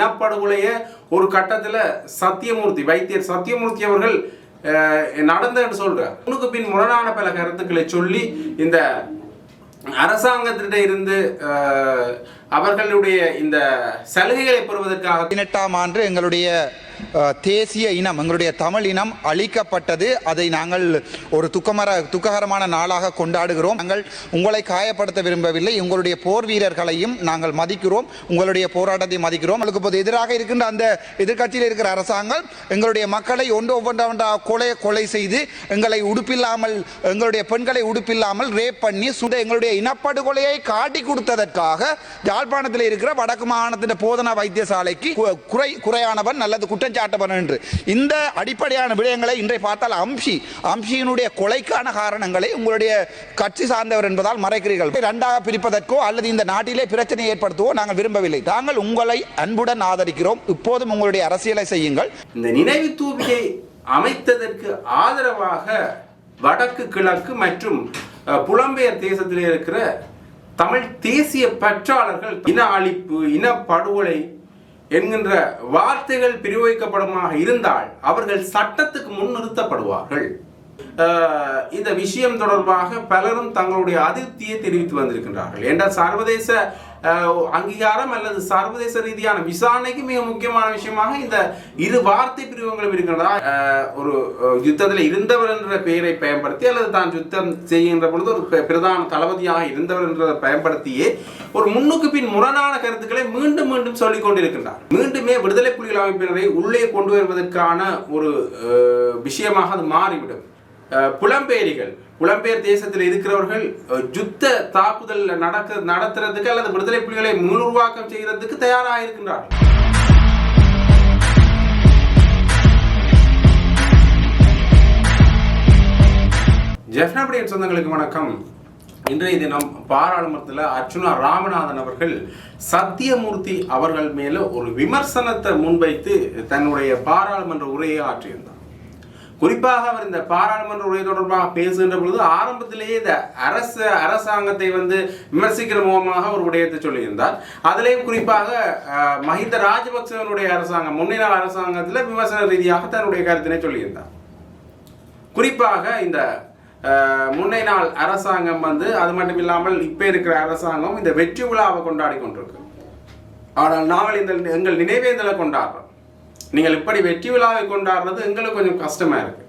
இனப்படுகொலைய ஒரு கட்டத்துல சத்தியமூர்த்தி வைத்தியர் சத்தியமூர்த்தி அவர்கள் அஹ், நடந்ததுன்னு உனக்கு பின் முரணான பல கருத்துக்களை சொல்லி இந்த அரசாங்கத்திட்ட இருந்து அஹ், அவர்களுடைய இந்த சலுகைகளை பெறுவதற்காக பதினெட்டாம் ஆண்டு எங்களுடைய தேசிய இனம் எங்களுடைய தமிழ் இனம் அழிக்கப்பட்டது. அதை நாங்கள் ஒரு துக்கமர துக்ககரமான நாளாக கொண்டாடுகிறோம். நாங்கள் உங்களை காயப்படுத்த விரும்பவில்லை. உங்களுடைய போர் வீரர்களையும் நாங்கள் மதிக்கிறோம். உங்களுடைய போராட்டத்தை மதிக்கிறோம். உங்களுக்கு இப்போது எதிராக இருக்கின்ற அந்த எதிர்க்கட்சியில் இருக்கிற அரசாங்கம் எங்களுடைய மக்களை ஒன்று ஒவ்வொன்றா கொலை கொலை செய்து எங்களை உடுப்பில்லாமல் எங்களுடைய பெண்களை உடுப்பில்லாமல் ரேப் பண்ணி சுட எங்களுடைய இனப்படுகொலையை காட்டி கொடுத்ததற்காக யாழ்ப்பாணத்தில் இருக்கிற வடக்கு மாகாணத்தின் போதனா வைத்தியசாலைக்கு குறை குறையானவன் அல்லது குற்றஞ்சாட்டவன் என்று. இந்த அடிப்படையான விடயங்களை இன்றை பார்த்தால் அம்சி அம்சியினுடைய கொலைக்கான காரணங்களை உங்களுடைய கட்சி சார்ந்தவர் என்பதால் மறைக்கிறீர்கள். இரண்டாக பிரிப்பதற்கோ அல்லது இந்த நாட்டிலே பிரச்சனை ஏற்படுத்தவோ நாங்கள் விரும்பவில்லை. நாங்கள் உங்களை அன்புடன் ஆதரிக்கிறோம். இப்போதும் உங்களுடைய அரசியலை செய்யுங்கள். இந்த நினைவு தூபியை அமைத்ததற்கு ஆதரவாக வடக்கு கிழக்கு மற்றும் புலம்பெயர் தேசத்தில் இருக்கிற தமிழ் தேசிய பற்றாளர்கள் இன அழிப்பு இன படுகொலை என்கின்ற வார்த்தைகள் பிரிவைக்கப்படுமாக இருந்தால் அவர்கள் சட்டத்துக்கு முன் நிறுத்தப்படுவார்கள் இந்த விஷயம் தொடர்பாக பலரும் தங்களுடைய அதிருப்தியை தெரிவித்து வந்திருக்கின்றார்கள். என்றால் சர்வதேச அங்கீகாரம் அல்லது சர்வதேச ரீதியான விசாரணைக்கு மிக முக்கியமான விஷயமாக இந்த இரு வார்த்தை பிரிவுகளும் இருக்கின்றதா ஒரு யுத்தத்தில் இருந்தவர் என்ற பெயரை பயன்படுத்தி அல்லது தான் யுத்தம் செய்கின்ற பொழுது ஒரு பிரதான தளபதியாக இருந்தவர் என்றதை பயன்படுத்தியே ஒரு முன்னுக்கு பின் முரணான கருத்துக்களை மீண்டும் மீண்டும் சொல்லிக் கொண்டிருக்கின்றார். மீண்டுமே விடுதலை புலிகள் அமைப்பினரை உள்ளே கொண்டு வருவதற்கான ஒரு விஷயமாக அது மாறிவிடும். புலம்பெயரிகள் புலம்பெயர் தேசத்தில் இருக்கிறவர்கள் யுத்த தாக்குதல் நடக்க நடத்துறதுக்கு அல்லது விடுதலை புலிகளை உருவாக்கம் செய்யறதுக்கு தயாராக இருக்கின்றார்கள் ஜெஃப்னபடியின் சொந்தங்களுக்கு வணக்கம். இன்றைய தினம் பாராளுமன்றத்தில் அர்ச்சுனா ராமநாதன் அவர்கள் சத்தியமூர்த்தி அவர்கள் மேல ஒரு விமர்சனத்தை முன்வைத்து தன்னுடைய பாராளுமன்ற உரையை ஆற்றியிருந்தார். குறிப்பாக அவர் இந்த பாராளுமன்ற உரை தொடர்பாக பேசுகின்ற பொழுது ஆரம்பத்திலேயே இந்த அரசு அரசாங்கத்தை வந்து விமர்சிக்கிற முகமாக ஒரு விடயத்தை சொல்லியிருந்தார். அதிலேயும் குறிப்பாக மஹிந்த ராஜபக்சவனுடைய அரசாங்கம் முன்னினாள் அரசாங்கத்தில் விமர்சன ரீதியாக தன்னுடைய கருத்தினை சொல்லியிருந்தார். குறிப்பாக இந்த முன்னை நாள் அரசாங்கம் வந்து அது மட்டும் இல்லாமல் இப்போ இருக்கிற அரசாங்கம் இந்த வெற்றி விழாவை கொண்டாடி கொண்டிருக்கு. ஆனால் நாங்கள் இந்த எங்கள் நினைவேந்தலை கொண்டாடுறோம். நீங்கள் இப்படி வெற்றி விழாவை கொண்டாடுறது எங்களுக்கு கொஞ்சம் கஷ்டமாக இருக்கு.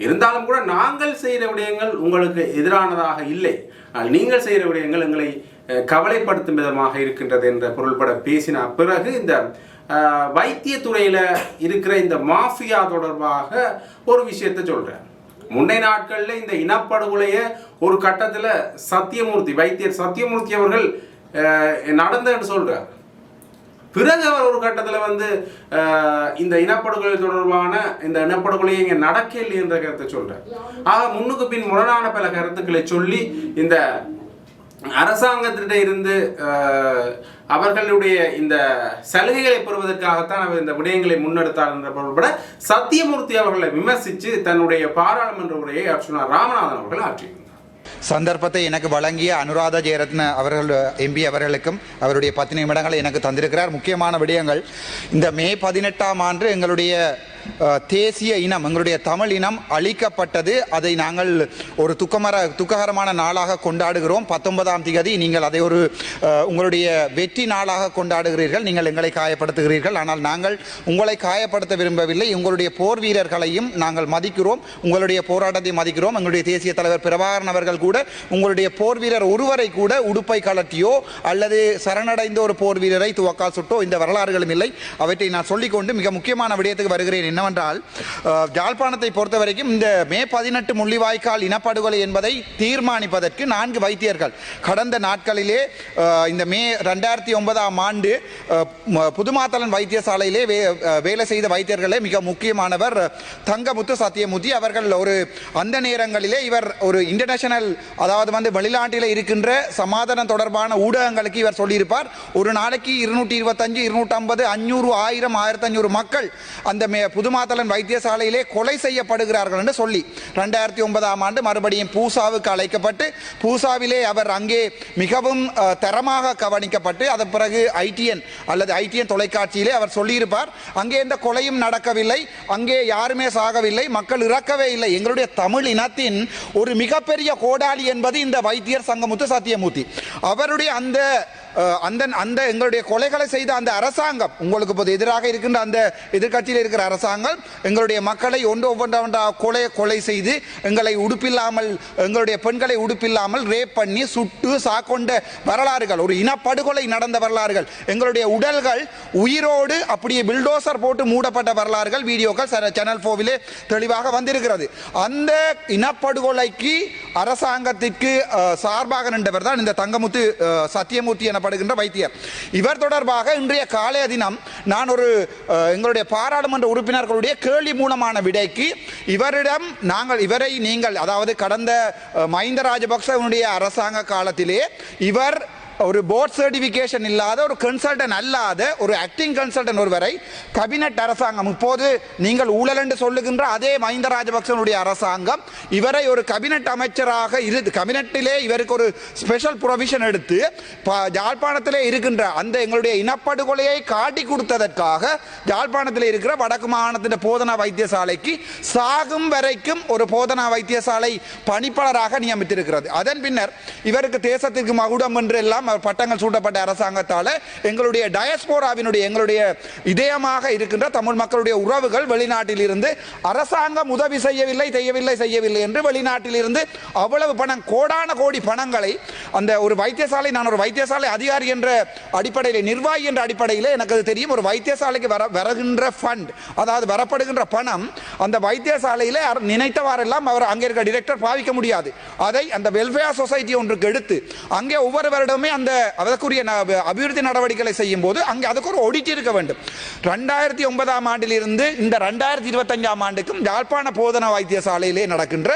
இருந்தாலும் கூட நாங்கள் செய்கிற விடயங்கள் உங்களுக்கு எதிரானதாக இல்லை. ஆனால் நீங்கள் செய்கிற விடயங்கள் எங்களை கவலைப்படுத்தும் விதமாக இருக்கின்றது என்ற பொருள்பட பேசின பிறகு இந்த வைத்தியத்துறையில் இருக்கிற இந்த மாஃபியா தொடர்பாக ஒரு விஷயத்தை சொல்கிறேன் முன்னை நாட்களில் இந்த இனப்படுகொலைய ஒரு கட்டத்தில் சத்தியமூர்த்தி வைத்தியர் சத்தியமூர்த்தி அவர்கள் நடந்தன்னு சொல்கிறார் பிறகு அவர் ஒரு கட்டத்தில் வந்து இந்த இனப்படுகொலை தொடர்பான இந்த இனப்படுகொலை இங்கே நடக்கவில்லை என்ற கருத்தை சொல்கிறார் ஆக முன்னுக்கு பின் முரணான பல கருத்துக்களை சொல்லி இந்த அரசாங்கத்திட்ட இருந்து அவர்களுடைய இந்த சலுகைகளை பெறுவதற்காகத்தான் அவர் இந்த விடயங்களை முன்னெடுத்தார் என்ற பொருள்பட சத்தியமூர்த்தி அவர்களை விமர்சித்து தன்னுடைய பாராளுமன்ற உரையை அர்ச்சுனா ராமநாதன் அவர்கள் ஆற்றினார். சந்தர்ப்பத்தை எனக்கு வழங்கிய அனுராதா ஜெயரத்ன அவர்கள் எம்பி அவர்களுக்கும் அவருடைய பத்து நிமிடங்களை எனக்கு தந்திருக்கிறார். முக்கியமான விடயங்கள் இந்த மே பதினெட்டாம் ஆண்டு எங்களுடைய தேசிய இனம் எங்களுடைய தமிழ் இனம் அழிக்கப்பட்டது. அதை நாங்கள் ஒரு துக்கமர துக்ககரமான நாளாக கொண்டாடுகிறோம். பத்தொன்பதாம் தேதி நீங்கள் அதை ஒரு உங்களுடைய வெற்றி நாளாக கொண்டாடுகிறீர்கள். நீங்கள் எங்களை காயப்படுத்துகிறீர்கள். ஆனால் நாங்கள் உங்களை காயப்படுத்த விரும்பவில்லை. உங்களுடைய போர் வீரர்களையும் நாங்கள் மதிக்கிறோம். உங்களுடைய போராட்டத்தை மதிக்கிறோம். எங்களுடைய தேசிய தலைவர் பிரபாகரன் அவர்கள் கூட உங்களுடைய போர் வீரர் ஒருவரை கூட உடுப்பை கலட்டியோ அல்லது சரணடைந்த ஒரு போர் வீரரை துவக்கா சுட்டோ இந்த வரலாறுகளும் இல்லை. அவற்றை நான் சொல்லிக்கொண்டு மிக முக்கியமான விடயத்துக்கு வருகிறேன் என்னவென்றால் யாழ்ப்பாணத்தை பொறுத்த வரைக்கும் இந்த மே பதினெட்டு முள்ளிவாய்க்கால் இனப்படுகொலை என்பதை தீர்மானிப்பதற்கு நான்கு வைத்தியர்கள். கடந்த நாட்களிலே இந்த மே ரெண்டாயிரத்தி ஒன்பதாம் ஆண்டு புதுமாத்தலன் வைத்தியசாலையிலே வே வேலை செய்த வைத்தியர்களே மிக முக்கியமானவர் தங்கமுத்து சத்தியமூர்த்தி அவர்கள். ஒரு அந்த நேரங்களிலே இவர் ஒரு இன்டர்நேஷனல் அதாவது வந்து வெளிநாட்டில் இருக்கின்ற சமாதானம் தொடர்பான ஊடகங்களுக்கு இவர் சொல்லியிருப்பார். ஒரு நாளைக்கு இருநூற்றி இருபத்தஞ்சு இருநூற்றம்பது அஞ்சூறு ஆயிரம் ஆயிரத்தி அஞ்சூறு மக்கள் அந்த மே புதுமாத்தலன் வைத்தியசாலையிலே கொலை செய்யப்படுகிறார்கள் என்று சொல்லி ரெண்டாயிரத்தி ஒன்பதாம் ஆண்டு மறுபடியும் பூசாவுக்கு அழைக்கப்பட்டு பூசாவிலே அவர் அங்கே மிகவும் தரமாக கவனிக்கப்பட்டு அதன் பிறகு ஐடிஎன் அல்லது ஐடிஎன் தொலைக்காட்சியிலே அவர் சொல்லியிருப்பார். அங்கே எந்த கொலையும் நடக்கவில்லை. அங்கே யாருமே சாகவில்லை. மக்கள் இறக்கவே இல்லை. எங்களுடைய தமிழ் இனத்தின் ஒரு மிகப்பெரிய கோடாளி என்பது இந்த வைத்தியர் சங்கமுத்து சத்தியமூர்த்தி. அவருடைய அந்த அந்த அந்த எங்களுடைய கொலைகளை செய்த அந்த அரசாங்கம் உங்களுக்கு இப்போது எதிராக இருக்கின்ற அந்த எதிர்க்கட்சியில் இருக்கிற அரசாங்கம் எங்களுடைய மக்களை ஒன்று ஒவ்வொன்றா கொலை கொலை செய்து எங்களை உடுப்பில்லாமல் எங்களுடைய பெண்களை உடுப்பில்லாமல் ரேப் பண்ணி சுட்டு சாக்கொண்ட வரலாறுகள் ஒரு இனப்படுகொலை நடந்த வரலாறுகள் எங்களுடைய உடல்கள் உயிரோடு அப்படியே பில்டோசர் போட்டு மூடப்பட்ட வரலாறுகள் வீடியோக்கள் ச- சேனல் ஃபோவிலே தெளிவாக வந்திருக்கிறது. அந்த இனப்படுகொலைக்கு அரசாங்கத்திற்கு சார்பாக நின்றவர் தான் இந்த தங்கமுத்து சத்தியமூர்த்தி என எனப்படுகின்ற வைத்தியர். இவர் தொடர்பாக இன்றைய காலைய தினம் நான் ஒரு எங்களுடைய பாராளுமன்ற உறுப்பினர்களுடைய கேள்வி மூலமான விடைக்கு இவரிடம் நாங்கள் இவரை நீங்கள் அதாவது கடந்த மஹிந்த ராஜபக்சவனுடைய அரசாங்க காலத்திலே இவர் ஒரு போர்ட் சர்டிபிகேஷன் இல்லாத ஒரு கன்சல்டன் அல்லாத ஒரு ஆக்டிங் கன்சல்டன் ஒருவரை கபினட் அரசாங்கம் இப்போது நீங்கள் ஊழல் என்று சொல்லுகின்ற அதே மஹிந்த ராஜபக்சனுடைய அரசாங்கம் இவரை ஒரு கபினட் அமைச்சராக இரு கபினட்டிலே இவருக்கு ஒரு ஸ்பெஷல் ப்ரொவிஷன் எடுத்து ப- யாழ்ப்பாணத்திலே இருக்கின்ற அந்த எங்களுடைய இனப்படுகொலையை காட்டி கொடுத்ததற்காக யாழ்ப்பாணத்தில் இருக்கிற வடக்கு மாகாணத்தின் போதனா வைத்தியசாலைக்கு சாகும் வரைக்கும் ஒரு போதனா வைத்தியசாலை பணிப்பாளராக நியமித்திருக்கிறது. அதன் பின்னர் இவருக்கு தேசத்திற்கு மகுடம் என்று எல்லாம் பட்டங்கள் சூட்டப்பட்ட அரசாங்கத்தால் எங்களுடைய டயஸ்போராவினுடைய எங்களுடைய இதயமாக இருக்கின்ற தமிழ் மக்களுடைய உறவுகள் வெளிநாட்டில் இருந்து அரசாங்கம் உதவி செய்யவில்லை செய்யவில்லை செய்யவில்லை என்று வெளிநாட்டில் இருந்து அவ்வளவு பணம் கோடான கோடி பணங்களை அந்த ஒரு வைத்தியசாலை நான் ஒரு வைத்தியசாலை அதிகாரி என்ற அடிப்படையில் நிர்வாகி என்ற அடிப்படையில் எனக்கு அது தெரியும். ஒரு வைத்தியசாலைக்கு வர வருகின்ற ஃபண்ட் அதாவது வரப்படுகின்ற பணம் அந்த வைத்தியசாலையில் நினைத்தவாறெல்லாம் அவர் அங்கே இருக்க டிரெக்டர் பாவிக்க முடியாது. அதை அந்த வெல்ஃபேர் சொசைட்டி ஒன்றுக்கு எடுத்து அங்கே ஒவ்வொரு வருடமே அந்த அதற்குரிய ந- அபிவிருத்தி நடவடிக்கைகளை செய்யும் போது அங்கே அதுக்கு ஒரு ஒடிட்டு இருக்க வேண்டும். ரெண்டாயிரத்தி ஒன்பதாம் ஆண்டிலிருந்து இந்த ரெண்டாயிரத்தி இருபத்தஞ்சாம் ஆண்டுக்கும் யாழ்ப்பாண போதனா வைத்தியசாலையிலே நடக்கின்ற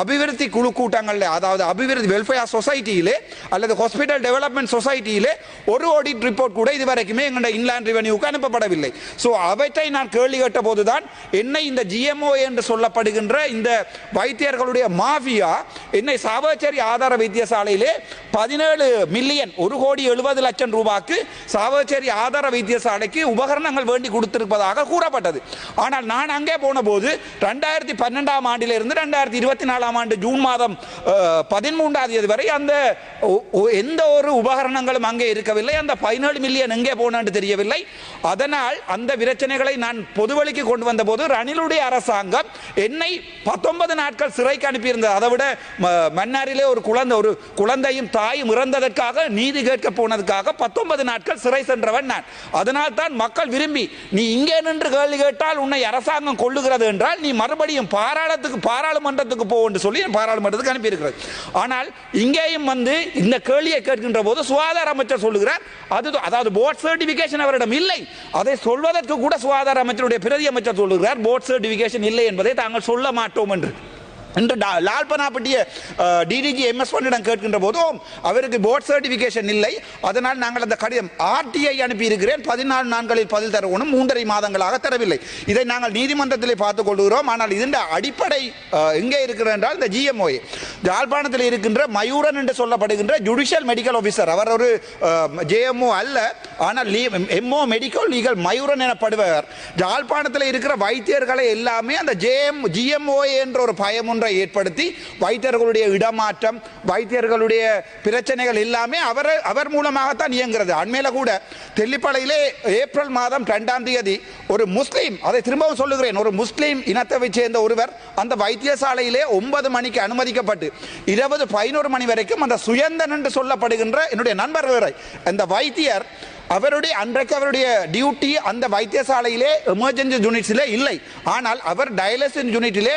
அபிவிருத்தி குழு கூட்டங்களில் அதாவது அபிவிருத்தி வெல்ஃபேர் சொசைட்டியிலே அல்லது ஹாஸ்பிட்டல் டெவலப்மெண்ட் சொசைட்டியிலே ஒரு ஆடிட் ரிப்போர்ட் கூட இதுவரைக்குமே எங்களுடைய இன்லேண்ட் ரெவன்யூக்கு அனுப்பப்படவில்லை. ஸோ அவற்றை நான் கேள்வி கேட்ட போதுதான் என்னை இந்த ஜிஎம்ஓ என்று சொல்லப்படுகின்ற இந்த வைத்தியர்களுடைய மாஃபியா என்னை சாவச்சேரி ஆதார வைத்தியசாலையிலே பதினேழு மில்லியன் ஒரு கோடி எழுபது லட்சம் ரூபாய்க்கு சாவச்சேரி ஆதார வைத்தியசாலைக்கு உபகரணங்கள் வேண்டி கொடுத்திருப்பதாக கூறப்பட்டது ஆனால் நான் அங்கே போன போது ரெண்டாயிரத்தி பன்னெண்டாம் ஆண்டிலிருந்து ரெண்டாயிரத்தி இருபத்தி நாலாம் ஆண்டு ஜூன் மாதம் பதிமூன்றாம் தேதி வரை அந்த ஒ- எந்த ஒரு உபகரணங்களும் அங்கே இருக்கவில்லை அந்த பதினேழு மில்லியன் எங்கே போனான்னு தெரியவில்லை அதனால் அந்த பிரச்சனைகளை நான் பொதுவழிக்கு கொண்டு வந்த போது ரணிலுடைய அரசாங்கம் என்னை பத்தொன்பது நாட்கள் சிறைக்கு அனுப்பியிருந்தது அதை விட ம- மன்னாரிலே ஒரு குழந்தை ஒரு குழந்தையும் தாயும் இறந்ததற்கு இறந்ததற்காக நீதி கேட்க போனதுக்காக பத்தொன்பது நாட்கள் சிறை சென்றவன் நான். அதனால் தான் மக்கள் விரும்பி நீ இங்கே நின்று கேள்வி கேட்டால் உன்னை அரசாங்கம் கொள்ளுகிறது என்றால் நீ மறுபடியும் பாராளத்துக்கு பாராளுமன்றத்துக்கு போ என்று சொல்லி பாராளுமன்றத்துக்கு அனுப்பியிருக்கிறது. ஆனால் இங்கேயும் வந்து இந்த கேள்வியை கேட்கின்ற போது சுகாதார அமைச்சர் சொல்லுகிறார் அது அதாவது போர்ட் சர்டிபிகேஷன் அவரிடம் இல்லை. அதை சொல்வதற்கு கூட சுகாதார அமைச்சருடைய பிரதி அமைச்சர் சொல்லுகிறார் போர்ட் சர்டிபிகேஷன் இல்லை என்பதை தாங்கள் சொல்ல மாட்டோம் என்று. இன்று டா- லால்பனாப்பட்டிய டிடிஜி எம்எஸ் ஒன்னிடம் கேட்கின்ற போதும் அவருக்கு போர்ட் சர்டிஃபிகேஷன் இல்லை. அதனால் நாங்கள் அந்த கடிதம் ஆர்டிஐ அனுப்பியிருக்கிறேன். பதினாலு நாட்களில் பதில் தரவும் மூன்றரை மாதங்களாக தரவில்லை. இதை நாங்கள் நீதிமன்றத்தில் பார்த்துக் கொள்கிறோம். ஆனால் இதன் அடிப்படை எங்கே இருக்கிறது என்றால் இந்த ஜிஎம்ஓஏ யாழ்ப்பாணத்தில் இருக்கின்ற மயூரன் என்று சொல்லப்படுகின்ற ஜுடிஷியல் மெடிக்கல் ஆஃபீஸர் அவர் ஒரு ஜேஎம்ஓ அல்ல. ஆனால் எம்ஓ மெடிக்கல் லீகல் மயூரன் எனப்படுவர் யாழ்ப்பாணத்தில் இருக்கிற வைத்தியர்களை எல்லாமே அந்த ஜேஎம் ஜிஎம்ஓ என்ற ஒரு பயம் ஒன்றை ஏற்படுத்தி வைத்தியர்களுடைய இடமாற்றம் வைத்தியர்களுடைய பிரச்சனைகள் எல்லாமே அவர் அவர் மூலமாகத்தான் இயங்குகிறது. அண்மையில் கூட தெல்லிப்பளையிலே ஏப்ரல் மாதம் ரெண்டாம் தேதி ஒரு முஸ்லீம் அதை திரும்பவும் சொல்லுகிறேன் ஒரு முஸ்லீம் இனத்தை சேர்ந்த ஒருவர் அந்த வைத்தியசாலையிலே ஒன்பது மணிக்கு அனுமதிக்கப்பட்டு இருபது பதினோரு மணி வரைக்கும் அந்த சுயந்தன் என்று சொல்லப்படுகின்ற என்னுடைய நண்பர் வேற அந்த வைத்தியர் அவருடைய அன்றைக்கு அவருடைய டியூட்டி அந்த வைத்தியசாலையிலே எமர்ஜென்சி யூனிட்ஸிலே இல்லை. ஆனால் அவர் டயலிசிஸ் யூனிட்டிலே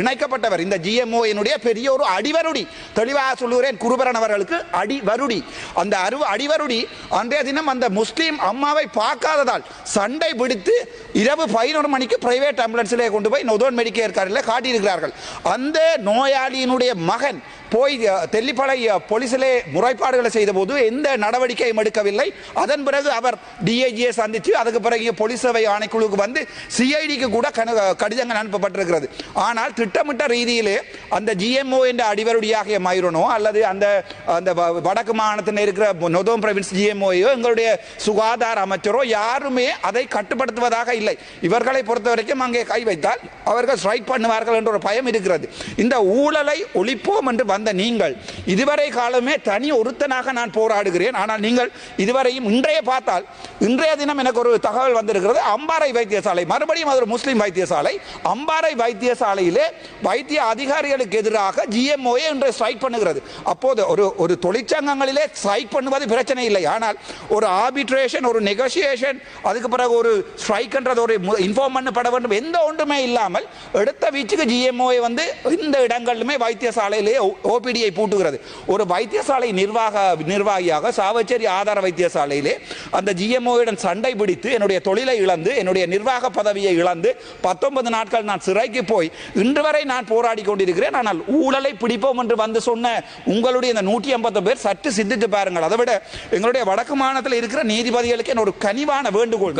இணைக்கப்பட்டவர். இந்த ஜிஎம்ஓ என்னுடைய பெரிய ஒரு அடிவருடி. தெளிவாக சொல்லுகிறேன் குருபரன் அவர்களுக்கு அடிவருடி. அந்த அரு அடிவருடி அன்றைய தினம் அந்த முஸ்லீம் அம்மாவை பார்க்காததால் சண்டை பிடித்து இரவு பதினொரு மணிக்கு பிரைவேட் ஆம்புலன்ஸிலே கொண்டு போய் நொதோன் மெடிக்கேர் காரில் காட்டியிருக்கிறார்கள். அந்த நோயாளியினுடைய மகன் போய் தெல்லிப்பளை போலீஸிலே போலீசிலே முறைப்பாடுகளை செய்தபோது எந்த நடவடிக்கையும் எடுக்கவில்லை. அதன் பிறகு அவர் டிஐஜியை சந்தித்து அதுக்கு பிறகு போலீஸ் சேவை ஆணைக்குழுவுக்கு வந்து சிஐடிக்கு கூட கன கடிதங்கள் அனுப்பப்பட்டிருக்கிறது. ஆனால் திட்டமிட்ட ரீதியிலே அந்த ஜிஎம்ஓ என்ற அடிவருடியாகிய மயூரனோ அல்லது அந்த அந்த வ- வடக்கு மாநிலத்தில் இருக்கிற நொதோம் பிரவின்ஸ் ஜிஎம்ஓயோ எங்களுடைய சுகாதார அமைச்சரோ யாருமே அதை கட்டுப்படுத்துவதாக இல்லை. இவர்களை பொறுத்த வரைக்கும் அங்கே கை வைத்தால் அவர்கள் ஸ்ட்ரைக் பண்ணுவார்கள் என்ற ஒரு பயம் இருக்கிறது. இந்த ஊழலை ஒழிப்போம் என்று வந்த நீங்கள். இதுவரை காலமே தனி ஒருத்தனாக நான் போராடுகிறேன். ஆனால் நீங்கள் இதுவரையும் இன்றைய பார்த்தால் இன்றைய தினம் எனக்கு ஒரு தகவல் வந்திருக்கிறது. அம்பாறை வைத்தியசாலை மறுபடியும் அது ஒரு முஸ்லீம் வைத்தியசாலை. அம்பாறை வைத்தியசாலையிலே வைத்திய அதிகாரிகளுக்கு எதிராக ஜிஎம்ஓஏ இன்று ஸ்ட்ரைக் பண்ணுகிறது. அப்போது ஒரு ஒரு தொழிற்சங்கங்களிலே ஸ்ட்ரைக் பண்ணுவது பிரச்சனை இல்லை. ஆனால் ஒரு ஆர்பிட்ரேஷன் ஒரு நெகோசியேஷன் அதுக்கு பிறகு ஒரு ஸ்ட்ரைக்ன்றது ஒரு இன்ஃபார்ம் பண்ணப்பட வேண்டும். எந்த ஒன்றுமே இல்லாமல் எடுத்த வீச்சுக்கு ஜிஎம்ஓஏ வந்து இந்த இடங்களிலுமே வைத்தியசாலையிலே ஓபிடியை பூட்டுகிறது. ஒரு வைத்தியசாலை நிர்வாக நிர்வாகியாக சாவச்சேரி ஆதார வைத்தியசாலையிலே அந்த ஜிஎம்ஓயுடன் சண்டை பிடித்து என்னுடைய தொழிலை இழந்து என்னுடைய நிர்வாக பதவியை இழந்து பத்தொன்பது நாட்கள் நான் சிறைக்கு போய் இன்று வரை நான் போராடி கொண்டிருக்கிறேன். ஆனால் ஊழலை பிடிப்போம் என்று வந்து சொன்ன உங்களுடைய இந்த நூற்றி ஐம்பது பேர் சற்று சிந்தித்து பாருங்கள். அதை விட எங்களுடைய வடக்கு மாநிலத்தில் இருக்கிற நீதிபதிகளுக்கு ஒரு கனிவான வேண்டுகோள்.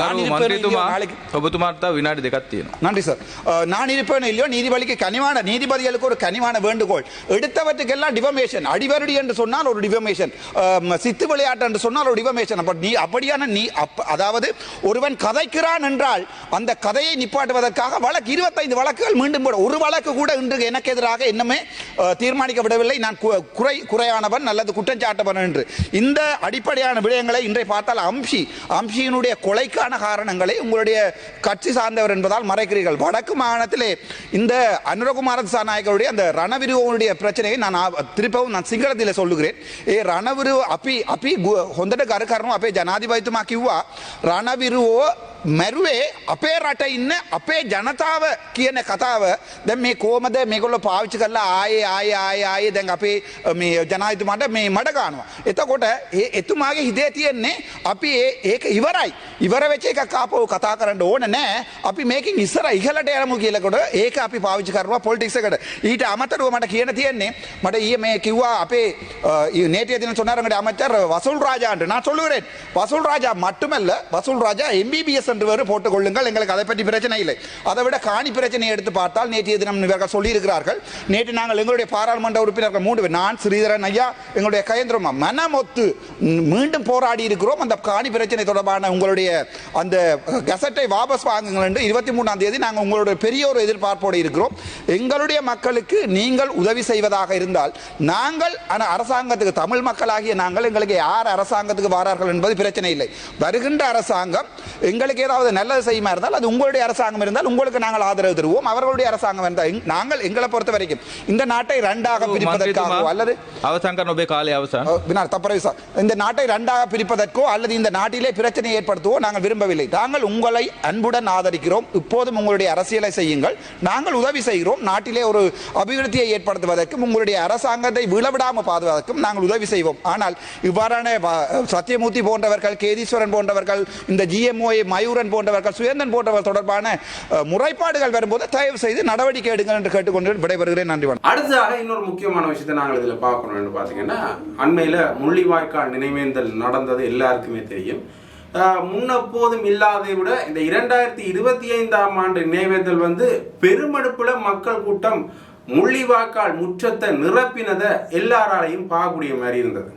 நன்றி சார். நான் இருப்பேன் இல்லையோ நீதிபதிக்கு கனிவான நீதிபதிகளுக்கு ஒரு கனிவான வேண்டுகோள். எடுத்தவற்றை எடுத்தவற்றுக்கெல்லாம் டிவமேஷன் அடிவருடி என்று சொன்னால் ஒரு டிவமேஷன் சித்து விளையாட்டு என்று சொன்னால் ஒரு டிவமேஷன் அப்ப நீ அப்படியான நீ அதாவது ஒருவன் கதைக்கிறான் என்றால் அந்த கதையை நிப்பாட்டுவதற்காக வழக்கு இருபத்தைந்து வழக்குகள் மீண்டும் போட ஒரு வழக்கு கூட இன்று எனக்கு எதிராக இன்னுமே தீர்மானிக்கப்படவில்லை. நான் குறை குறையானவன் அல்லது குற்றஞ்சாட்டவன் என்று. இந்த அடிப்படையான விடயங்களை இன்றை பார்த்தால் அம்ஷி அம்ஷியினுடைய கொலைக்கான காரணங்களை உங்களுடைய கட்சி சார்ந்தவர் என்பதால் மறைக்கிறீர்கள். வடக்கு மாகாணத்திலே இந்த அனுரகுமார சாநாயகருடைய அந்த ரணவிருவனுடைய பிரச்சனையை நான் ஆ- திருப்பவும் நான் சிங்களத்தில் சொல்லுகிறேன் ஏ ரணவிருவ அப்பி அப்பி ගු- හොඳට ගරු කරනවා අපේ ජනාධිපතිතුමා කිව්වා රණවිරුවෝ මැරුවේ අපේ රට ඉන්න අපේ ජනතාව කියන කතාව දැ මේ කෝමද මේකොල්ල පාවිච්චි කරලා ආයේ ආය ආය ආයේ දැන් අපේ මේ ජනාතුමට මේ මඩ ගානවා. එතකොට ඒ එතුමාගේ හිදේ තියෙන්නේ අපි ඒක ඉවරයි. ඉවර වෙච එක කාපෝ කතා කරන්න ඕන නෑ අපි මේකින් ඉස්සර ඉහලට යනමු කියලකොට ඒක අපි පාවිච්චි කරවා පොල්ටික්සකට ඊට අමතරුව මට කියන තියෙන්නේ මට ඒ මේ කිව්වා අපේ නේටය දින සොනරට අමචර වසුල් රාජාන්ට නා සොල්ලුවරෙන් වසුල් රාජා මට්ටමල්ල වසුල් රාජා MBBS என்று வேறு போட்டுக் கொள்ளுங்கள். எங்களுக்கு அதை பற்றி பிரச்சனை இல்லை. அதை விட காணி பிரச்சனையை எடுத்து பார்த்தால் நேற்றைய தினம் இவர்கள் சொல்லியிருக்கிறார்கள். நேற்று நாங்கள் எங்களுடைய பாராளுமன்ற உறுப்பினர்கள் மூன்று பேர் நான் ஸ்ரீதரன் ஐயா எங்களுடைய கயந்திரமா மனமொத்து மீண்டும் போராடி இருக்கிறோம். அந்த காணி பிரச்சனை தொடர்பான உங்களுடைய அந்த கசட்டை வாபஸ் வாங்குங்கள் என்று இருபத்தி மூணாம் தேதி நாங்கள் உங்களுடைய பெரிய ஒரு எதிர்பார்ப்போடு இருக்கிறோம். எங்களுடைய மக்களுக்கு நீங்கள் உதவி செய்வதாக இருந்தால் நாங்கள் ஆனால் அரசாங்கத்துக்கு தமிழ் மக்களாகிய நாங்கள் எங்களுக்கு யார் அரசாங்கத்துக்கு வாரார்கள் என்பது பிரச்சனை இல்லை. வருகின்ற அரசாங்கம் எங்களுக்கு உங்களுக்கு ஏதாவது நல்லது செய்யுமா இருந்தால் அது உங்களுடைய அரசாங்கம் இருந்தால் உங்களுக்கு நாங்கள் ஆதரவு தருவோம். அவர்களுடைய அரசாங்கம் இருந்தால் நாங்கள் எங்களை பொறுத்த வரைக்கும் இந்த நாட்டை ரெண்டாக பிரிப்பதற்காகவோ அல்லது இந்த நாட்டை ரெண்டாக பிரிப்பதற்கோ அல்லது இந்த நாட்டிலே பிரச்சனை ஏற்படுத்தவோ நாங்கள் விரும்பவில்லை. நாங்கள் உங்களை அன்புடன் ஆதரிக்கிறோம். இப்போதும் உங்களுடைய அரசியலை செய்யுங்கள். நாங்கள் உதவி செய்கிறோம். நாட்டிலே ஒரு அபிவிருத்தியை ஏற்படுத்துவதற்கும் உங்களுடைய அரசாங்கத்தை விழவிடாமல் பாதுவதற்கும் நாங்கள் உதவி செய்வோம். ஆனால் இவ்வாறான சத்யமூர்த்தி போன்றவர்கள் கேதீஸ்வரன் போன்றவர்கள் இந்த ஜிஎம்ஓயை மயு மயூரன் போன்றவர்கள் சுயந்தன் போன்றவர்கள் தொடர்பான முறைப்பாடுகள் வரும்போது தயவு செய்து நடவடிக்கை எடுங்கள் என்று கேட்டுக்கொண்டு விடைபெறுகிறேன். நன்றி வணக்கம். அடுத்ததாக இன்னொரு முக்கியமான விஷயத்தை நாங்கள் இதில் பார்க்கணும்னு பார்த்தீங்கன்னா அண்மையில் முள்ளிவாய்க்கால் நினைவேந்தல் நடந்தது எல்லாருக்குமே தெரியும். முன்னப்போதும் முன்னெப்போதும் இல்லாததை விட இந்த இரண்டாயிரத்தி இருபத்தி ஐந்தாம் ஆண்டு நினைவேந்தல் வந்து பெருமடுப்புல மக்கள் கூட்டம் முள்ளிவாய்க்கால் முற்றத்தை நிரப்பினதை எல்லாராலையும் பார்க்கக்கூடிய மாதிரி இருந்தது.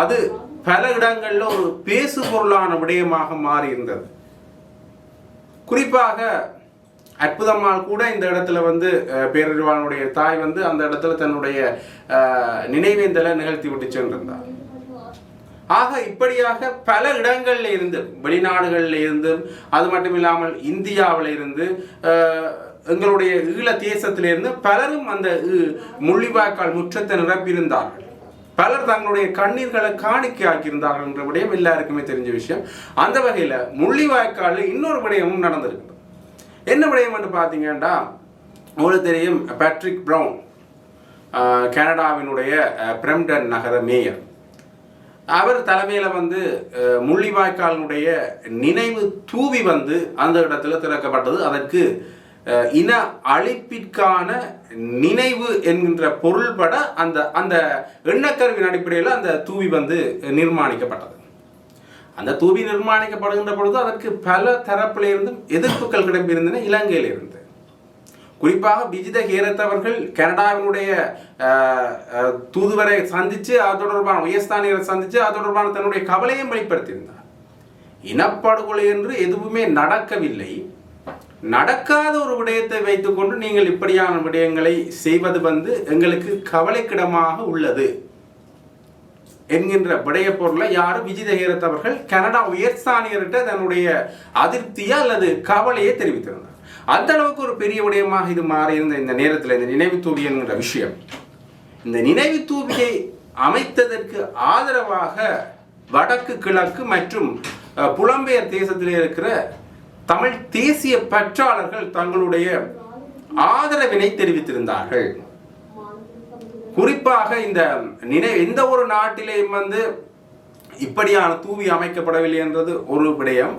அது பல இடங்களில் ஒரு பேசு பொருளான விடயமாக மாறி இருந்தது குறிப்பாக அற்புதம்மாள் கூட இந்த இடத்துல வந்து பேரறிவாளனுடைய தாய் வந்து அந்த இடத்துல தன்னுடைய நினைவேந்தலை நிகழ்த்தி விட்டு சென்றிருந்தார். ஆக இப்படியாக பல இடங்கள்ல இருந்து வெளிநாடுகளில் இருந்தும் அது மட்டும் இல்லாமல் இந்தியாவில் இருந்து அஹ், எங்களுடைய ஈழ தேசத்திலிருந்து பலரும் அந்த முள்ளிவாய்க்கால் முற்றத்தை நிரப்பியிருந்தார்கள். பலர் தங்களுடைய கண்ணீர்களை காணிக்கை ஆக்கியிருந்தார்கள் என்ற விடயம் எல்லாருக்குமே தெரிஞ்ச விஷயம். அந்த வகையில் முள்ளிவாய்க்கால் இன்னொரு விடயமும் நடந்திருக்கு என்ன விடயம் என்று பார்த்தீங்கன்னா உங்களுக்கு தெரியும் பேட்ரிக் ப்ரவுன் கனடாவினுடைய பிரம்டன் நகர மேயர். அவர் தலைமையில் வந்து முள்ளிவாய்க்காலினுடைய நினைவு தூவி வந்து அந்த இடத்துல திறக்கப்பட்டது. அதற்கு இன அழிப்பிற்கான நினைவு என்கின்ற பொருள்பட அந்த அந்த எண்ணக்கருவின் அடிப்படையில் அந்த தூவி வந்து நிர்மாணிக்கப்பட்டது. அந்த தூவி நிர்மாணிக்கப்படுகின்ற பொழுது அதற்கு பல தரப்பிலிருந்தும் எதிர்ப்புகள் கிளம்பியிருந்தன இலங்கையிலிருந்து. குறிப்பாக விஜித ஹேரத் அவர்கள் கனடாவினுடைய தூதுவரை சந்தித்து அது தொடர்பான உயர்ஸ்தானியரை சந்தித்து அது தொடர்பான தன்னுடைய கவலையும் வெளிப்படுத்தியிருந்தார். இனப்படுகொலை என்று எதுவுமே நடக்கவில்லை. நடக்காத ஒரு விடயத்தை வைத்துக்கொண்டு நீங்கள் இப்படியான விடயங்களை செய்வது வந்து எங்களுக்கு கவலைக்கிடமாக உள்ளது என்கின்ற விடய பொருளை யாரும் விஜித ஹேரத் அவர்கள் கனடா உயர்ஸ்தானியர்கிட்ட தன்னுடைய அதிருப்தியா அல்லது கவலையை தெரிவித்திருந்தார். அந்த அளவுக்கு ஒரு பெரிய விடயமாக இது மாறியிருந்த இந்த நேரத்தில் இந்த நினைவு தூவி என்கிற விஷயம். இந்த நினைவு தூவியை அமைத்ததற்கு ஆதரவாக வடக்கு கிழக்கு மற்றும் புலம்பெயர் தேசத்தில் இருக்கிற தமிழ் தேசிய பற்றாளர்கள் தங்களுடைய ஆதரவினை தெரிவித்திருந்தார்கள். குறிப்பாக இந்த நினை எந்த ஒரு நாட்டிலேயும் வந்து இப்படியான தூவி அமைக்கப்படவில்லை என்றது ஒரு விடயம்.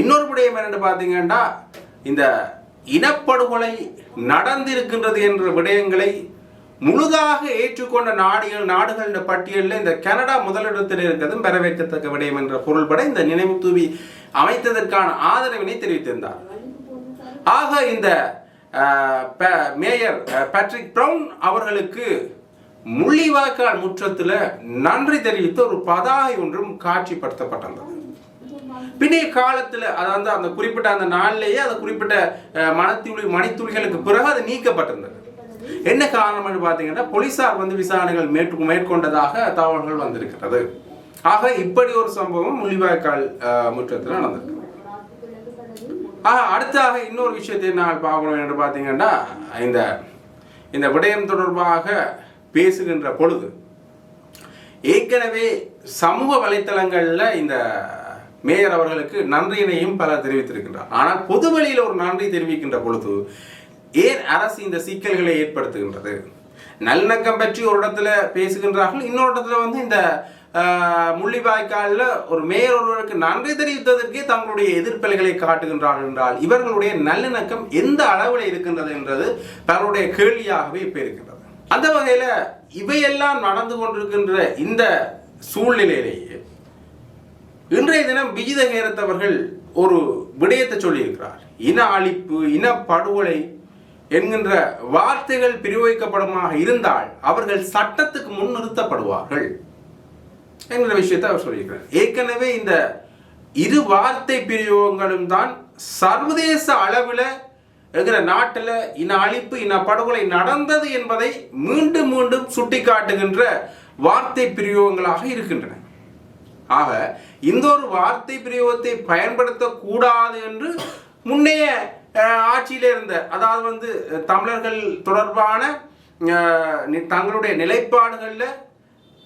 இன்னொரு விடயம் என்னன்னு பார்த்தீங்கன்னா இந்த இனப்படுகொலை நடந்திருக்கின்றது என்ற விடயங்களை முழுதாக ஏற்றுக்கொண்ட நாடுகள் நாடுகளின் பட்டியலில் இந்த கனடா முதலிடத்தில் இருக்கிறதும் வரவேற்கத்தக்க விடயம் என்ற பொருள்பட இந்த நினைவு தூவி அமைத்ததற்கான ஆதரவினை தெரிவித்திருந்தார். ஆக இந்த மேயர் பேட்ரிக் பிரவுன் அவர்களுக்கு முள்ளிவாய்க்கால் முற்றத்தில் நன்றி தெரிவித்து ஒரு பதாகை ஒன்றும் காட்சிப்படுத்தப்பட்டிருந்தது பின்னைய காலத்தில் அதாவது அந்த குறிப்பிட்ட அந்த நாளிலேயே அந்த குறிப்பிட்ட மனத்துளி மணித்துளிகளுக்கு பிறகு அது நீக்கப்பட்டிருந்தது. என்ன காரணம் என்று பார்த்தீங்கன்னா போலீசார் வந்து விசாரணைகள் மேற்கொ மேற்கொண்டதாக தகவல்கள் வந்திருக்கிறது. ஆக இப்படி ஒரு சம்பவம் முள்ளிவாய்க்கால் முற்றத்தில் நடந்திருக்கு. ஆக அடுத்தாக இன்னொரு விஷயத்தை நான் பார்க்கணும் என்று பார்த்தீங்கன்னா இந்த இந்த விடயம் தொடர்பாக பேசுகின்ற பொழுது ஏற்கனவே சமூக வலைத்தளங்களில் இந்த மேயர் அவர்களுக்கு நன்றியினையும் பலர் தெரிவித்திருக்கின்றார். ஆனால் பொது வெளியில் ஒரு நன்றி தெரிவிக்கின்ற பொழுது ஏன் அரசு இந்த சிக்கல்களை ஏற்படுத்துகின்றது? நல்லிணக்கம் பற்றி ஒரு இடத்துல பேசுகின்றார்கள் இன்னொரு இடத்துல வந்து இந்த ஆஹ், முள்ளிவாய்க்காலில் ஒரு மேயர் ஒருவருக்கு நன்றி தெரிவித்ததற்கே தங்களுடைய எதிர்ப்பலைகளை காட்டுகின்றார்கள் என்றால் இவர்களுடைய நல்லிணக்கம் எந்த அளவில் இருக்கின்றது என்றது பலருடைய கேள்வியாகவே இப்போ இருக்கின்றது. அந்த வகையில் இவையெல்லாம் நடந்து கொண்டிருக்கின்ற இந்த சூழ்நிலையிலேயே இன்றைய தினம் விஜித கேரத் அவர்கள் ஒரு விடயத்தை சொல்லியிருக்கிறார். இன அழிப்பு இன படுகொலை என்கின்ற வார்த்தைகள் பிரிவைக்கப்படுமாக இருந்தால் அவர்கள் சட்டத்துக்கு முன் நிறுத்தப்படுவார்கள் என்கிற விஷயத்தை அவர் சொல்லியிருக்கிறார். ஏற்கனவே இந்த இரு வார்த்தை பிரிவுகளும் தான் சர்வதேச அளவில் இருக்கிற நாட்டில் இன அழிப்பு இன படுகொலை நடந்தது என்பதை மீண்டும் மீண்டும் சுட்டிக்காட்டுகின்ற வார்த்தை பிரயோகங்களாக இருக்கின்றன. ஆக இந்த ஒரு வார்த்தை பிரயோகத்தை பயன்படுத்தக்கூடாது என்று முன்னைய ஆட்சியில் இருந்த அதாவது வந்து தமிழர்கள் தொடர்பான தங்களுடைய நிலைப்பாடுகளில்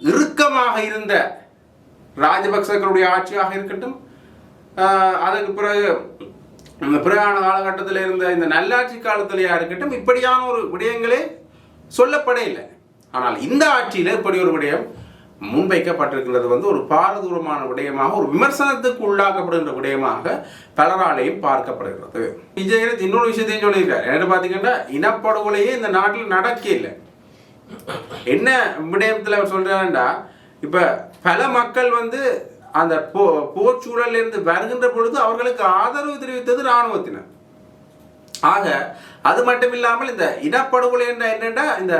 இறுக்கமாக இருந்த ராஜபக்சர்களுடைய ஆட்சியாக இருக்கட்டும் அதுக்கு அதற்கு பிறகு இந்த பிறகான காலகட்டத்தில் இருந்த இந்த நல்லாட்சி காலத்திலேயா இருக்கட்டும் இப்படியான ஒரு விடயங்களே சொல்லப்பட இல்லை. ஆனால் இந்த ஆட்சியில் இப்படி ஒரு விடயம் முன்வைக்கப்பட்டிருக்கின்றது வந்து ஒரு பாரதூரமான விடயமாக ஒரு விமர்சனத்துக்கு உள்ளாக்கப்படுகின்ற விடயமாக பலராலையும் பார்க்கப்படுகிறது. விஜயரத் இன்னொரு விஷயத்தையும் சொல்லியிருக்காரு. என்ன பார்த்தீங்கன்னா இனப்படுகொலையே இந்த நாட்டில் நடக்க இல்லை. என்ன விடயத்தில் அவர் சொல்றாருன்னா இப்போ பல மக்கள் வந்து அந்த போ போர்ச்சூழலிருந்து வருகின்ற பொழுது அவர்களுக்கு ஆதரவு தெரிவித்தது இராணுவத்தினர். ஆக அது மட்டும் இல்லாமல் இந்த இனப்படுகொலை என்ற என்னென்னா இந்த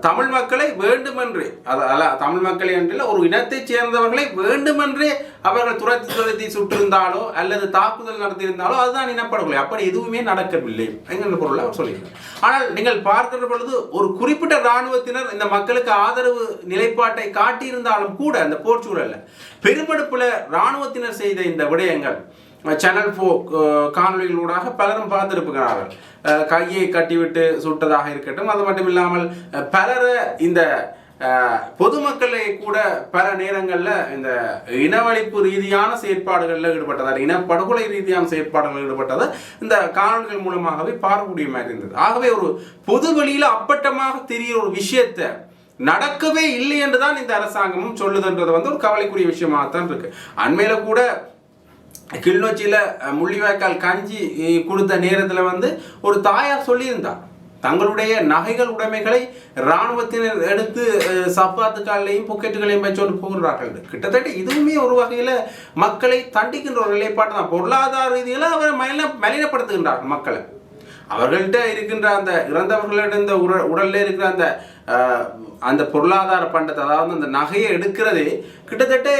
தமிழ் மக்களை வேண்டுமென்றே அது தமிழ் மக்களை என்றில் ஒரு இனத்தைச் சேர்ந்தவர்களை வேண்டுமென்றே அவர்கள் துரத்தி துரத்தி சுட்டிருந்தாலோ அல்லது தாக்குதல் நடத்தியிருந்தாலோ அதுதான் இனப்படுகொலை. அப்படி எதுவுமே நடக்கவில்லை என்கிற பொருளை அவர் சொல்லியிருக்கார் ஆனால் நீங்கள் பார்க்கிற பொழுது ஒரு குறிப்பிட்ட இராணுவத்தினர் இந்த மக்களுக்கு ஆதரவு நிலைப்பாட்டை காட்டியிருந்தாலும் கூட அந்த போர் பெருமடுப்பில் இராணுவத்தினர் செய்த இந்த விடயங்கள் சேனல் ஃபோ காணொலிகளூடாக பலரும் பார்த்திருக்கிறார்கள். கையை கட்டிவிட்டு சுட்டதாக இருக்கட்டும். அது மட்டும் இல்லாமல் அஹ் பலரை இந்த பொதுமக்களை கூட பல நேரங்களில் இந்த இனவழிப்பு ரீதியான செயற்பாடுகளில் ஈடுபட்டதால் இனப்படுகொலை ரீதியான செயற்பாடுகளில் ஈடுபட்டதை இந்த காணொலிகள் மூலமாகவே பார்க்கக்கூடிய மாதிரி இருந்தது. ஆகவே ஒரு பொது வழியில் அப்பட்டமாக தெரிகிற ஒரு விஷயத்தை நடக்கவே இல்லை என்று தான் இந்த அரசாங்கமும் சொல்லுதுன்றது வந்து ஒரு கவலைக்குரிய விஷயமாகத்தான் இருக்கு. அண்மையில கூட கிளிநொச்சியில் முள்ளிவாய்க்கால் கஞ்சி கொடுத்த நேரத்தில் வந்து ஒரு தாயார் சொல்லியிருந்தார் தங்களுடைய நகைகள் உடைமைகளை இராணுவத்தினர் எடுத்து அஹ், சப்பாத்துக்காலையும் பொக்கெட்டுகளையும் வச்சோண்டு போகிறார்கள். கிட்டத்தட்ட இதுவுமே ஒரு வகையில் மக்களை தண்டிக்கின்ற ஒரு நிலைப்பாடு தான் பொருளாதார ரீதியில் அவர் மலின மலினப்படுத்துகின்றார்கள் மக்களை. அவர்கள்ட்ட இருக்கின்ற அந்த இறந்தவர்களிடம் இந்த உட உடல்ல இருக்கிற அந்த அந்த பொருளாதார பண்டத்தை அதாவது அந்த நகையை எடுக்கிறதே கிட்டத்தட்ட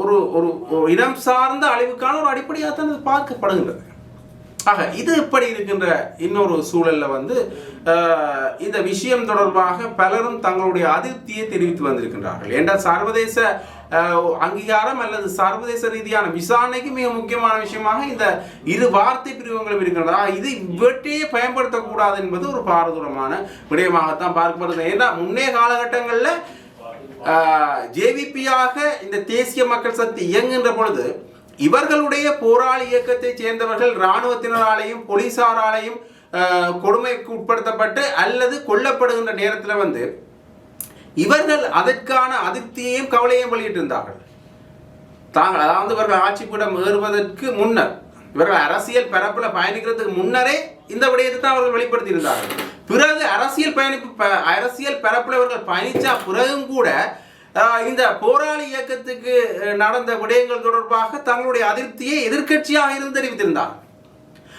ஒரு ஒரு இனம் சார்ந்த அழிவுக்கான ஒரு அடிப்படையாக தான் இது பார்க்கப்படுகின்றது. ஆக இது இப்படி இருக்கின்ற இன்னொரு சூழலில் வந்து இந்த விஷயம் தொடர்பாக பலரும் தங்களுடைய அதிருப்தியை தெரிவித்து வந்திருக்கின்றார்கள். என்ற சர்வதேச அங்கீகாரம் அல்லது சர்வதேச ரீதியான விசாரணைக்கு மிக முக்கியமான விஷயமாக இந்த இரு வார்த்தை பிரிவுகளும் இருக்கின்றன இது இவற்றையே பயன்படுத்தக்கூடாது என்பது ஒரு பாரதூரமான விடயமாகத்தான் பார்க்கப்படுது ஏன்னா முன்னே காலகட்டங்களில் ஜேவிபியாக இந்த தேசிய மக்கள் சக்தி இயங்குகின்ற பொழுது இவர்களுடைய போராளி இயக்கத்தைச் சேர்ந்தவர்கள் இராணுவத்தினராலையும் போலீசாராலையும் கொடுமைக்கு உட்படுத்தப்பட்டு அல்லது கொல்லப்படுகின்ற நேரத்தில் வந்து இவர்கள் அதற்கான அதிருப்தியையும் கவலையையும் வெளியிட்டிருந்தார்கள். தாங்கள் அதாவது இவர்கள் ஆட்சிப்பிடம் ஏறுவதற்கு முன்னர் இவர்கள் அரசியல் பரப்பில் பயணிக்கிறதுக்கு முன்னரே இந்த விடயத்தை தான் அவர்கள் வெளிப்படுத்தியிருந்தார்கள். பிறகு அரசியல் பயணிப்பு அரசியல் பரப்பில் இவர்கள் பயணிச்சா பிறகும் கூட ஆஹ், இந்த போராளி இயக்கத்துக்கு நடந்த விடயங்கள் தொடர்பாக தங்களுடைய அதிருப்தியை எதிர்கட்சியாக இருந்து தெரிவித்திருந்தார்கள்.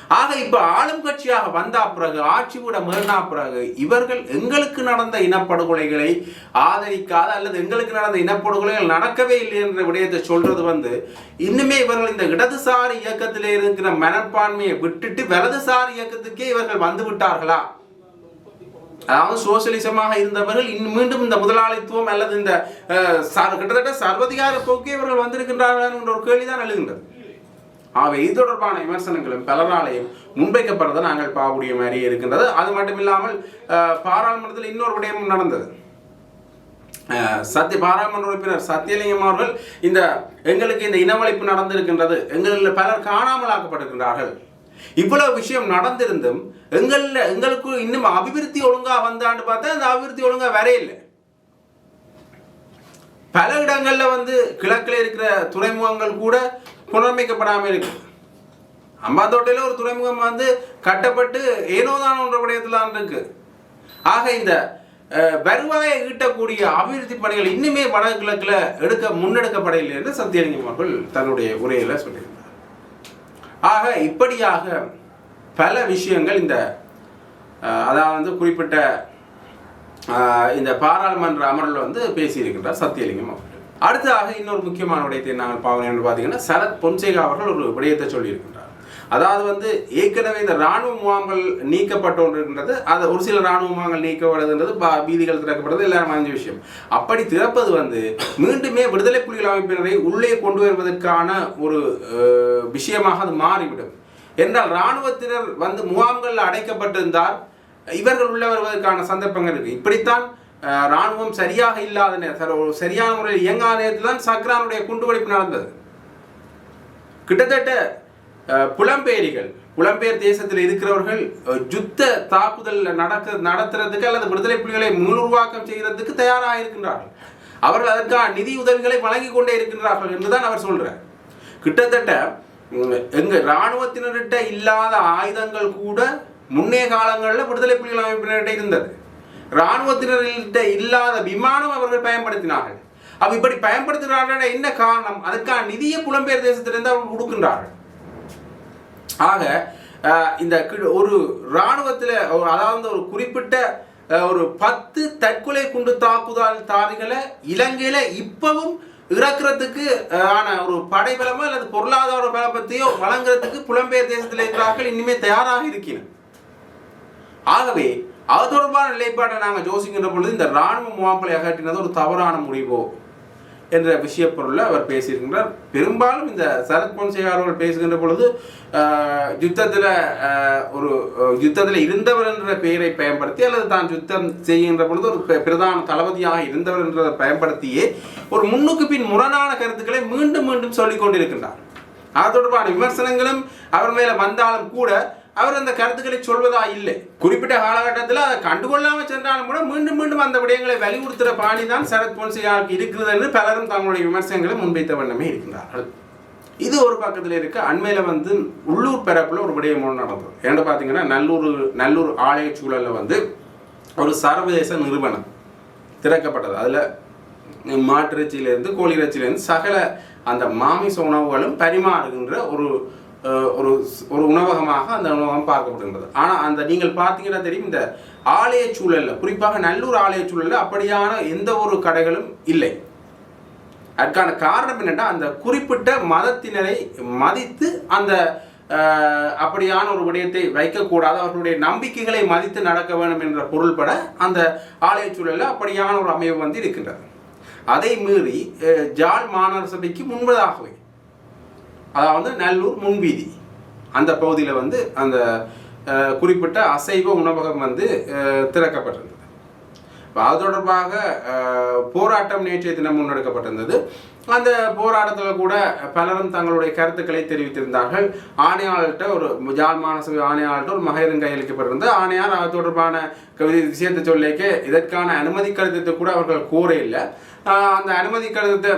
ஆக இப்ப ஆளும் கட்சியாக வந்தா பிறகு ஆட்சி கூட மீறினா பிறகு இவர்கள் எங்களுக்கு நடந்த இனப்படுகொலைகளை ஆதரிக்காத அல்லது எங்களுக்கு நடந்த இனப்படுகொலைகள் நடக்கவே இல்லை என்ற விடயத்தை சொல்றது வந்து இன்னுமே இவர்கள் இந்த இடதுசாரி இயக்கத்தில் இருக்கிற மனப்பான்மையை விட்டுட்டு வலதுசாரி இயக்கத்துக்கே இவர்கள் வந்து விட்டார்களா? அதாவது சோசியலிசமாக இருந்தவர்கள் இன்னும் மீண்டும் இந்த முதலாளித்துவம் அல்லது இந்த கிட்டத்தட்ட சர்வதிகார போக்கே இவர்கள் வந்திருக்கின்றார்கள் என்ற ஒரு கேள்விதான் எழுகின்றது. ஆகவே இது தொடர்பான விமர்சனங்களும் பலராலையும் முன்வைக்கப்படுறதை நாங்கள் பார்க்கக்கூடிய மாதிரி இருக்கின்றது. அது மட்டும் இல்லாமல் பாராளுமன்றத்தில் இன்னொரு விடயமும் நடந்தது. அஹ், சத்திய பாராளுமன்ற உறுப்பினர் சத்தியலிங்கம் அவர்கள் இந்த எங்களுக்கு இந்த இனவழிப்பு நடந்திருக்கின்றது எங்களில் பலர் காணாமல் ஆக்கப்பட்டிருக்கின்றார்கள் இவ்வளவு விஷயம் நடந்திருந்தும் எங்களில் எங்களுக்கு இன்னும் அபிவிருத்தி ஒழுங்கா வந்தான்னு பார்த்தா அந்த அபிவிருத்தி ஒழுங்கா வரையில்லை. பல இடங்களில் வந்து கிழக்கில் இருக்கிற துறைமுகங்கள் கூட புனரமைக்கப்படாமல் இருக்கு. அம்பாந்தோட்டையில் ஒரு துறைமுகம் வந்து கட்டப்பட்டு ஏனோதான் ஒன்ற விடயத்தில் இருக்கு. ஆக இந்த வருவாயை ஈட்டக்கூடிய அபிவிருத்தி பணிகள் இன்னுமே வடகிழக்கில் எடுக்க முன்னெடுக்கப்படவில்லை என்று சத்தியலிங்கம் அவர்கள் தன்னுடைய உரையில் சொல்லியிருந்தார். ஆக இப்படியாக பல விஷயங்கள் இந்த அதாவது வந்து குறிப்பிட்ட இந்த பாராளுமன்ற அமர்வில் வந்து பேசியிருக்கின்றார் சத்தியலிங்கம் அவர்கள். அடுத்ததாக இன்னொரு முக்கியமான விடயத்தை நாங்கள் பார்க்கணும் என்று பார்த்தீங்கன்னா சரத் பொன்சேகா அவர்கள் ஒரு விடயத்தை சொல்லியிருக்கின்றார். அதாவது வந்து ஏற்கனவே இந்த ராணுவ முகாம்கள் நீக்கப்பட்டோன்றது அது ஒரு சில இராணுவ முகாம்கள் நீக்கப்படுதுன்றது பா- திறக்கப்படுறது எல்லாரும் அறிஞ்ச விஷயம். அப்படி திறப்பது வந்து மீண்டுமே விடுதலை புலிகள் அமைப்பினரை உள்ளே கொண்டு வருவதற்கான ஒரு விஷயமாக அது மாறிவிடும். என்றால் இராணுவத்தினர் வந்து முகாம்களில் அடைக்கப்பட்டிருந்தால் இவர்கள் உள்ள வருவதற்கான சந்தர்ப்பங்கள் இருக்கு. இப்படித்தான் ராணுவம் சரியாக இல்லாத நே- ஒரு சரியான முறையில் இயங்காத நேரத்தில் தான் சக்ரானுடைய குண்டுவெடிப்பு நடந்தது. கிட்டத்தட்ட புலம்பெயரிகள் புலம்பெயர் தேசத்தில் இருக்கிறவர்கள் யுத்த தாக்குதல் நடக்க நடத்துறதுக்கு அல்லது விடுதலை புலிகளை மீளுருவாக்கம் செய்கிறதுக்கு தயாராக இருக்கின்றார்கள் அவர்கள் அதற்கான நிதி உதவிகளை வழங்கி கொண்டே இருக்கின்றார்கள் என்றுதான் அவர் சொல்றார். கிட்டத்தட்ட எங்க இராணுவத்தினர்கிட்ட இல்லாத ஆயுதங்கள் கூட முன்னே காலங்களில் விடுதலை புலிகள் அமைப்பினர்கிட்ட இருந்தது. இராணுவத்தினர்கிட்ட இல்லாத விமானம் அவர்கள் பயன்படுத்தினார்கள். அவர் இப்படி பயன்படுத்துகிறார்கள் என்ன காரணம்? அதுக்கான நிதியை புலம்பெயர் தேசத்திலிருந்து அவர்கள் கொடுக்கின்றார்கள். ஆக இந்த ஒரு இராணுவத்தில் அதாவது ஒரு குறிப்பிட்ட ஒரு பத்து தற்கொலை குண்டு தாக்குதல் தாரிகளை இலங்கையில் இப்பவும் இறக்குறதுக்கு ஆன ஒரு படைபலமோ அல்லது பொருளாதார பலப்பத்தையோ வழங்குறதுக்கு புலம்பெயர் தேசத்தில் இருக்கிறார்கள். இனிமே தயாராக இருக்கிறேன் ஆகவே அது தொடர்பான நிலைப்பாட்டை நாங்கள் யோசிக்கின்ற பொழுது இந்த இராணுவ முகாம்களை அகற்றினது ஒரு தவறான முடிவோ என்ற விஷய பொருளில் அவர் பேசியிருக்கின்றார். பெரும்பாலும் இந்த சரத் பொன்சேகா அவர்கள் பேசுகின்ற பொழுது யுத்தத்தில் ஒரு யுத்தத்தில் இருந்தவர் என்ற பெயரை பயன்படுத்தி அல்லது தான் யுத்தம் செய்கின்ற பொழுது ஒரு பிரதான தளபதியாக இருந்தவர் என்றதை பயன்படுத்தியே ஒரு முன்னுக்கு பின் முரணான கருத்துக்களை மீண்டும் மீண்டும் சொல்லிக் கொண்டிருக்கின்றார். அது தொடர்பான விமர்சனங்களும் அவர் மேலே வந்தாலும் கூட அவர் அந்த கருத்துக்களை சொல்வதா? இல்லை. குறிப்பிட்ட காலகட்டத்தில் அதை கண்டுகொள்ளாமல் சென்றாலும் கூட மீண்டும் மீண்டும் அந்த விடயங்களை வலியுறுத்துகிற பாணி தான் சரத் பொன்சியாவுக்கு இருக்கிறது என்று பலரும் தங்களுடைய விமர்சனங்களை முன்வைத்த வண்ணமே இருக்கின்றார்கள். இது ஒரு பக்கத்தில் இருக்க அண்மையில் வந்து உள்ளூர் பரப்பில் ஒரு விடயம் ஒன்று நடந்தது. ஏன்னு பார்த்தீங்கன்னா நல்லூர் நல்லூர் ஆலய சூழலில் வந்து ஒரு சர்வதேச நிறுவனம் திறக்கப்பட்டது. அதில் மாட்டிறைச்சியிலேருந்து கோழி இறைச்சியிலேருந்து சகல அந்த மாமிச உணவுகளும் பரிமாறுகின்ற ஒரு ஒரு ஒரு உணவகமாக அந்த உணவகம் பார்க்கப்படுகின்றது. ஆனால் அந்த நீங்கள் பார்த்தீங்கன்னா தெரியும் இந்த ஆலய சூழலில் குறிப்பாக நல்லூர் ஆலய சூழலில் அப்படியான எந்த ஒரு கடைகளும் இல்லை. அதுக்கான காரணம் என்னென்னா அந்த குறிப்பிட்ட மதத்தினரை மதித்து அந்த அப்படியான ஒரு விடயத்தை வைக்கக்கூடாது அவர்களுடைய நம்பிக்கைகளை மதித்து நடக்க வேண்டும் என்ற பொருள்பட அந்த ஆலய சூழலில் அப்படியான ஒரு அமைவு வந்து இருக்கின்றது. அதை மீறி ஜாழ் மாநகர சபைக்கு முன்பதாகவே அதாவது நல்லூர் முன்வீதி. அந்த பகுதியில் வந்து அந்த குறிப்பிட்ட அசைவ உணவகம் வந்து திறக்கப்பட்டிருந்தது. அது தொடர்பாக போராட்டம் நேற்றைய தினம் முன்னெடுக்கப்பட்டிருந்தது. அந்த போராட்டத்தில் கூட பலரும் தங்களுடைய கருத்துக்களை தெரிவித்திருந்தார்கள். ஆணையாளர்கிட்ட ஒரு ஜாழ் மாநசபை ஆணையாளர்கிட்ட ஒரு மகேதம் கையளிக்கப்பட்டிருந்தது. ஆணையார் அது தொடர்பான கவிதை விஷயத்தை சொல்லிக்க இதற்கான அனுமதி கடிதத்தை கூட அவர்கள் கூற இல்லை. அந்த அனுமதி கடிதத்தை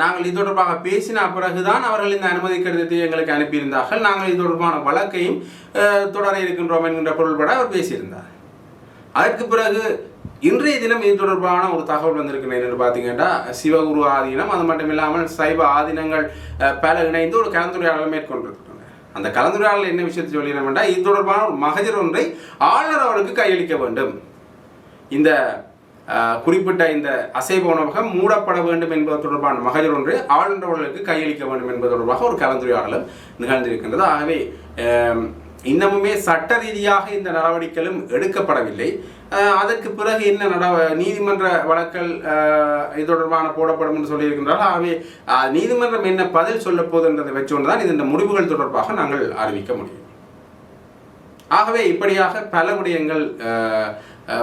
நாங்கள் இது தொடர்பாக பேசின பிறகுதான் அவர்கள் இந்த அனுமதி கடிதத்தை எங்களுக்கு அனுப்பியிருந்தார்கள். நாங்கள் இது தொடர்பான வழக்கையும் தொடர இருக்கின்றோம் என்கின்ற பொருள்பட அவர் பேசியிருந்தார். அதற்கு பிறகு இன்றைய தினம் இது தொடர்பான ஒரு தகவல் வந்திருக்கு என்று பார்த்தீங்கன்னா சிவகுரு ஆதீனம் அது மட்டும் இல்லாமல் சைவ ஆதீனங்கள் பல இணைந்து ஒரு கலந்துரையாடலை மேற்கொண்டிருக்கிறாங்க அந்த கலந்துரையாடல் என்ன விஷயத்தை சொல்லினோம் என்றால் இது தொடர்பான ஒரு மகஜர் ஒன்றை ஆளுநர் அவருக்கு கையளிக்க வேண்டும். இந்த குறிப்பிட்ட இந்த அசைவ உணவகம் மூடப்பட வேண்டும் என்பது தொடர்பான மகஜர் ஒன்று ஆளுநர்களுக்கு கையளிக்க வேண்டும் என்பது தொடர்பாக ஒரு கலந்துரையாடலும் நிகழ்ந்திருக்கின்றது. ஆகவே இன்னமுமே சட்ட ரீதியாக இந்த நடவடிக்கைகளும் எடுக்கப்படவில்லை. அதற்கு பிறகு என்ன நட நீதிமன்ற வழக்கல் இது தொடர்பான போடப்படும் என்று சொல்லியிருக்கின்றார்கள். ஆகவே நீதிமன்றம் என்ன பதில் சொல்ல போகுதுன்றதை வச்சுக்கொண்டு தான் இந்த முடிவுகள் தொடர்பாக நாங்கள் அறிவிக்க முடியும். ஆகவே இப்படியாக பல விடயங்கள்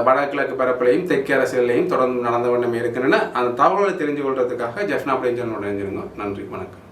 வடகிழக்கு பரப்பிலையும் தெற்கு அரசியலையும் தொடர்ந்து நடந்த வண்ணமே இருக்கின்றன. அந்த தகவல்களை தெரிஞ்சு கொள்றதுக்காக ஜெஃப்னா பிரிஞ்சனோட இணைஞ்சிருங்க. நன்றி வணக்கம்.